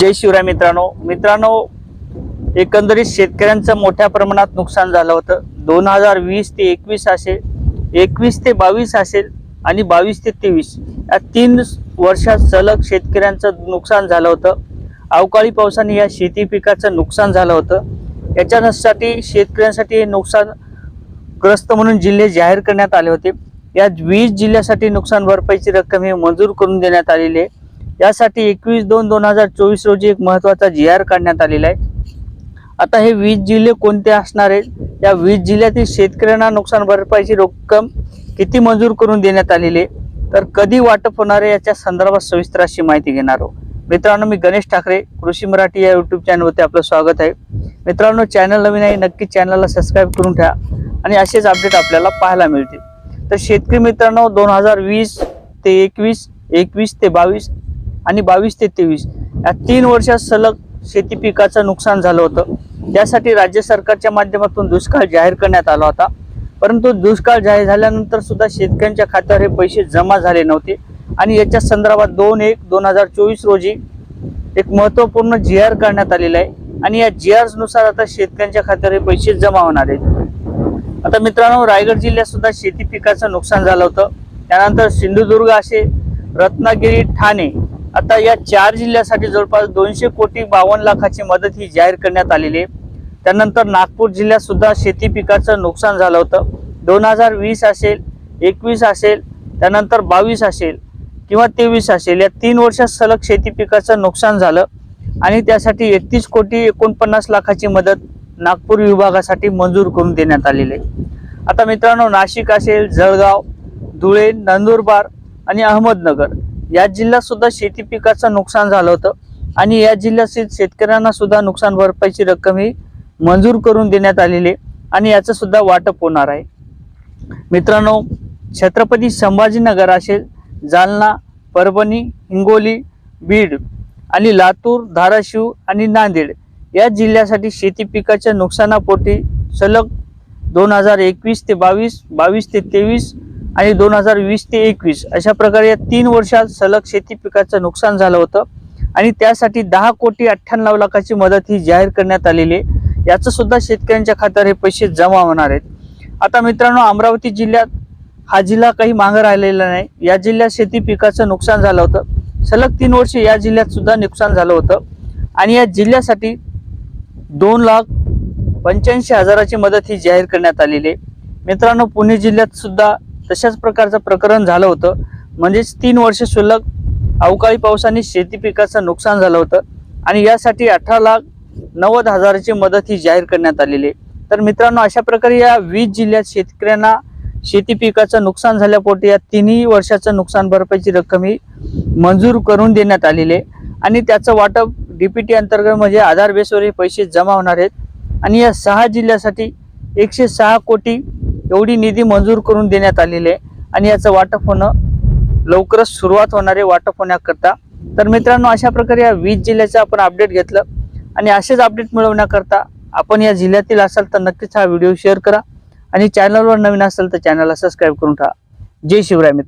जय शिवराय मित्रांनो. मित्रांनो एकंदरीत शेतकऱ्यांचं मोठ्या प्रमाणात नुकसान झालं होतं. दोन हजार वीस ते एकवीस असेल एकवीस ते बावीस असेल आणि बावीस ते तेवीस या तीन वर्षात सलग शेतकऱ्यांचं नुकसान झालं होतं. अवकाळी पावसाने या शेती पिकाचं नुकसान झालं होतं. याच्यासाठी शेतकऱ्यांसाठी हे नुकसान ग्रस्त म्हणून जिल्हे जाहीर करण्यात आले होते. या वीस जिल्ह्यासाठी नुकसान भरपाईची रक्कम ही मंजूर करून देण्यात आलेली आहे. यासाठी एकवीस दोन दोन हजार चोवीस रोजी एक महत्त्वाचा जी आर काढण्यात आलेला आहे. आता हे वीस जिल्हे कोणते असणार आहेत? या वीस जिल्ह्यातील शेतकऱ्यांना नुकसान भरपाईची रक्कम किती मंजूर करून देण्यात आलेली आहे? तर कधी वाटप होणार आहे याच्या संदर्भात सविस्तर अशी माहिती घेणार आहोत. मित्रांनो मी गणेश ठाकरे कृषी मराठी या यूट्यूब चॅनलवरती आपलं स्वागत आहे. मित्रांनो चॅनल नवीन आहे नक्की चॅनलला सबस्क्राईब करून ठेवा आणि असेच अपडेट आपल्याला पाहायला मिळतील. तर शेतकरी मित्रांनो दोन हजार वीस ते एकवीस एकवीस ते बावीस आणि बावीस ते तेवीस. या तीन वर्षात सलग शेती पिकाचं नुकसान झालं होतं. त्यासाठी राज्य सरकारच्या माध्यमातून दुष्काळ जाहीर करण्यात आला होता. परंतु दुष्काळ जाहीर झाल्यानंतर सुद्धा शेतकऱ्यांच्या खात्यावर हे पैसे जमा झाले नव्हते. आणि याच्या संदर्भात दोन एक दोन हजार चोवीस रोजी एक महत्त्वपूर्ण जी आर करण्यात आलेला आहे. आणि या जी नुसार आता शेतकऱ्यांच्या खात्यावर हे पैसे जमा होणार आहेत. आता मित्रांनो रायगड जिल्ह्यात सुद्धा शेती पिकाचं नुकसान झालं होतं. त्यानंतर सिंधुदुर्ग असे रत्नागिरी ठाणे आता या चार जिल्ह्यासाठी जवळपास दोनशे कोटी बावन्न लाखाची मदत ही जाहीर करण्यात आलेली आहे. त्यानंतर नागपूर जिल्ह्यात सुद्धा शेती पिकाचं नुकसान झालं होतं. दोन हजार वीस असेल एकवीस असेल त्यानंतर बावीस असेल किंवा तेवीस असेल या तीन वर्षात सलग शेती पिकाचं नुकसान झालं. आणि त्यासाठी एकतीस कोटी एकोणपन्नास लाखाची मदत नागपूर विभागासाठी मंजूर करून देण्यात आलेली आहे. आता मित्रांनो नाशिक असेल जळगाव धुळे नंदुरबार आणि अहमदनगर या जिल्ह्यात सुद्धा शेती पिकाचं नुकसान झालं होतं. आणि या जिल्ह्यातील शेतकऱ्यांना सुद्धा नुकसान भरपाईची रक्कम ही मंजूर करून देण्यात आलेली आहे आणि याचं सुद्धा वाटप होणार आहे. मित्रांनो छत्रपती संभाजीनगर असेल जालना परभणी हिंगोली बीड आणि लातूर धाराशिव आणि नांदेड या जिल्ह्यासाठी शेती पिकाच्या नुकसानापोटी सलग दोन हजार एकवीस ते बावीस बावीस ते तेवीस आणि दोन हजार वीस ते एकवीस अशा प्रकारे या तीन वर्षात सलग शेती पिकाचं नुकसान झालं होतं. आणि त्यासाठी दहा कोटी अठ्ठ्याण्णव लाखाची मदत ही जाहीर करण्यात आलेली आहे. याचं सुद्धा शेतकऱ्यांच्या खात्यावर हे पैसे जमा होणार आहेत. आता मित्रांनो अमरावती जिल्ह्यात हा जिल्हा काही मागं राहिलेला नाही. या जिल्ह्यात शेती पिकाचं नुकसान झालं होतं. सलग तीन वर्ष या जिल्ह्यात सुद्धा नुकसान झालं होतं. आणि या जिल्ह्यासाठी दोन लाख पंच्याऐंशी हजाराची मदत ही जाहीर करण्यात आलेली आहे. मित्रांनो पुणे जिल्ह्यात सुद्धा तशाच प्रकारचं प्रकरण झालं होतं. म्हणजेच तीन वर्ष शुल्लक अवकाळी पावसाने शेती पिकाचं नुकसान झालं होतं. आणि यासाठी अठरा लाख नव्वद हजाराची मदत ही जाहीर करण्यात आलेली आहे. तर मित्रांनो अशा प्रकारे या वीस जिल्ह्यात शेतकऱ्यांना शेती पिकाचं नुकसान झाल्यापोटी या तिन्ही वर्षाचं नुकसान भरपाईची रक्कम ही मंजूर करून देण्यात आलेली आहे. आणि त्याचं वाटप डीपीटी अंतर्गत म्हणजे आधार बेसवर हे पैसे जमा होणार आहेत. आणि या सहा जिल्ह्यासाठी एकशे सहा कोटी एवढी निधी मंजूर करून देण्यात आलेली आहे. आणि याचं वाटप होणं लवकरच सुरुवात होणारे वाटप होण्याकरता. तर मित्रांनो अशा प्रकारे या वीज जिल्ह्याचं आपण अपडेट घेतलं. आणि असेच अपडेट मिळवण्याकरता आपण या जिल्ह्यातील असाल तर नक्कीच हा व्हिडिओ शेअर करा. आणि चॅनलवर नवीन असेल तर चॅनलला सबस्क्राईब करून ठेवा. जय शिवराय मित्र.